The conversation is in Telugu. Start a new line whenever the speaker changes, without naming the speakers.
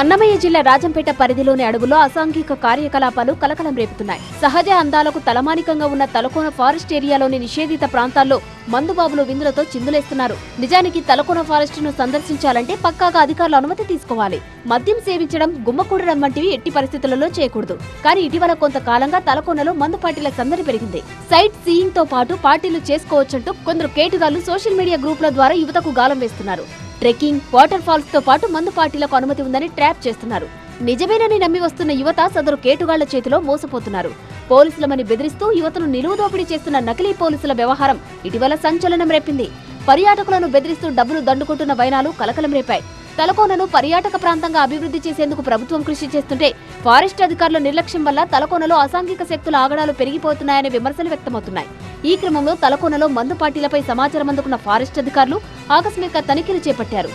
అన్నమయ్య జిల్లా రాజంపేట పరిధిలోని అడవులో అసాంఘిక కార్యకలాపాలు కలకలం రేపుతున్నాయి. సహజ అందాలకు తలమానికంగా ఉన్న తలకోన ఫారెస్ట్ ఏరియాలోని నిషేధిత ప్రాంతాల్లో మందుబాబులు విందులతో చిందులేస్తున్నారు. నిజానికి తలకోన ఫారెస్ట్ను సందర్శించాలంటే పక్కాగా అధికారుల అనుమతి తీసుకోవాలి. మద్యం సేవించడం గుమ్మకూడడం వంటివి ఎట్టి పరిస్థితులలో చేయకూడదు. కానీ ఇటీవల కొంతకాలంగా తలకోనలో మందు పార్టీల సందడి పెరిగింది. సైట్ సీయింగ్తో పాటు పార్టీలు చేసుకోవచ్చంటూ కొందరు కేటుగాళ్ళు సోషల్ మీడియా గ్రూపుల ద్వారా యువతకు గాలం వేస్తున్నారు. ట్రెక్కింగ్ వాటర్ ఫాల్స్తో పాటు మందు పార్టీలకు అనుమతి ఉందని ట్రాప్ చేస్తున్నారు. నిజమేనని నమ్మి వస్తున్న యువత సదరు కేటుగాళ్ళ చేతిలో మోసపోతున్నారు. పోలీసులమని బెదిరిస్తూ యువతను నిలువుదోపిడీ చేస్తున్న నకిలీ పోలీసుల వ్యవహారం ఇటీవల సంచలనం రేపింది. పర్యాటకులను బెదిరిస్తూ డబ్బులు దండుకుంటున్న వైనాలు కలకలం రేపాయి. తలకోనను పర్యాటక ప్రాంతంగా అభివృద్ధి చేసేందుకు ప్రభుత్వం కృషి చేస్తుంటే ఫారెస్ట్ అధికారుల నిర్లక్ష్యం వల్ల తలకోనలో అసాంఘిక శక్తుల ఆగడాలు పెరిగిపోతున్నాయనే విమర్శలు వ్యక్తమవుతున్నాయి. ఈ క్రమంలో తలకోనలో మందు పార్టీలపై సమాచారం అందుకున్న ఫారెస్ట్ అధికారులు ఆకస్మిక తనిఖీలు చేపట్టారు.